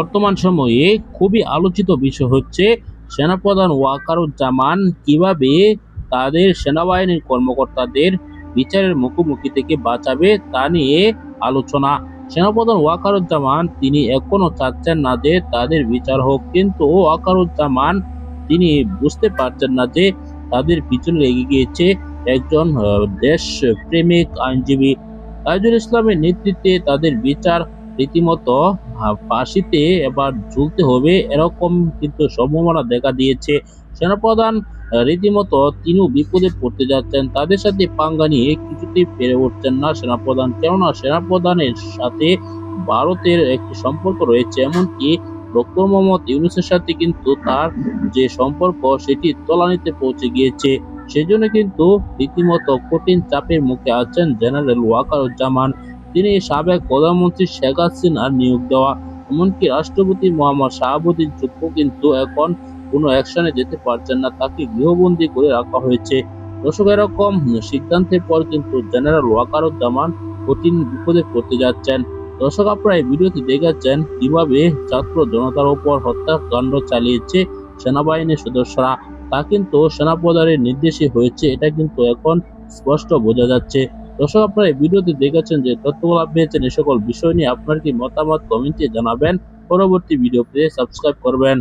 বর্তমান সময়ে খুবই আলোচিত বিষয় হচ্ছে সেনাপ্রধান ওয়াকারুজ্জামান কীভাবে তাদের সেনাবাহিনীর কর্মকর্তাদের বিচারের মুখোমুখি থেকে বাঁচাবে তা নিয়ে আলোচনা। সেনাপ্রধান ওয়াকারুজ্জামান তিনি এখনও চাচ্ছেন না যে তাদের বিচার হোক, কিন্তু ওয়াকারুজ্জামান তিনি বুঝতে পারছেন না যে তাদের পিছনে লেগে গিয়েছে একজন দেশ প্রেমিক আইনজীবী। তাইজুল ইসলামের নেতৃত্বে তাদের বিচার রীতিমতো ফাঁসিতে এবার ঝুলতে হবে এরকম কিন্তু সম্ভাবনা দেখা দিয়েছে। সেনাপ্রধান রীতিমতো তিনিও বিপদে পড়তে যাচ্ছেন। তাদের সাথে পাঙ্গা নিয়ে কিছুতেই পেরে উঠছেন না সেনাপ্রধান। কেননা সেনাপ্রধানের সাথে ভারতের একটি সম্পর্ক রয়েছে। এমনকি ডক্টর মোহাম্মদ ইউনুসের সাথে কিন্তু তার যে সম্পর্ক, সেটি তলানিতে পৌঁছে গিয়েছে। সেজন্য কিন্তু রীতিমতো কঠিন চাপের মুখে আছেন জেনারেল ওয়াকারুজ্জামান। তিনি সাবেক প্রধানমন্ত্রী শেখ হাসিনার নিয়োগ দেওয়া, এমনকি রাষ্ট্রপতি মোহাম্মদ শাহাবুদ্দিন চুপ্পু কিন্তু এখন কোনো অ্যাকশনে যেতে পারছেন না, তাকে গৃহবন্দী করে রাখা হয়েছে। দর্শক এরকম সিদ্ধান্তের পর কিন্তু জেনারেল ওয়াকারুজ্জামান কঠিন বিপদে পড়তে যাচ্ছেন। দর্শক, আপনারা এই ভিডিওতে দেখাচ্ছেন কীভাবে ছাত্র জনতার ওপর হত্যাকাণ্ড চালিয়েছে সেনাবাহিনীর সদস্যরা। তা কিন্তু সেনাপ্রধানের নির্দেশে হয়েছে, এটা কিন্তু এখন স্পষ্ট বোঝা যাচ্ছে। দর্শক, আপনারা এই ভিডিওতে দেখেছেন যে তথ্যগুলো পেয়েছেন এ সকল বিষয় নিয়ে আপনার কি মতামত কমেন্টে জানাবেন। পরবর্তী ভিডিও পেয়ে সাবস্ক্রাইব করবেন।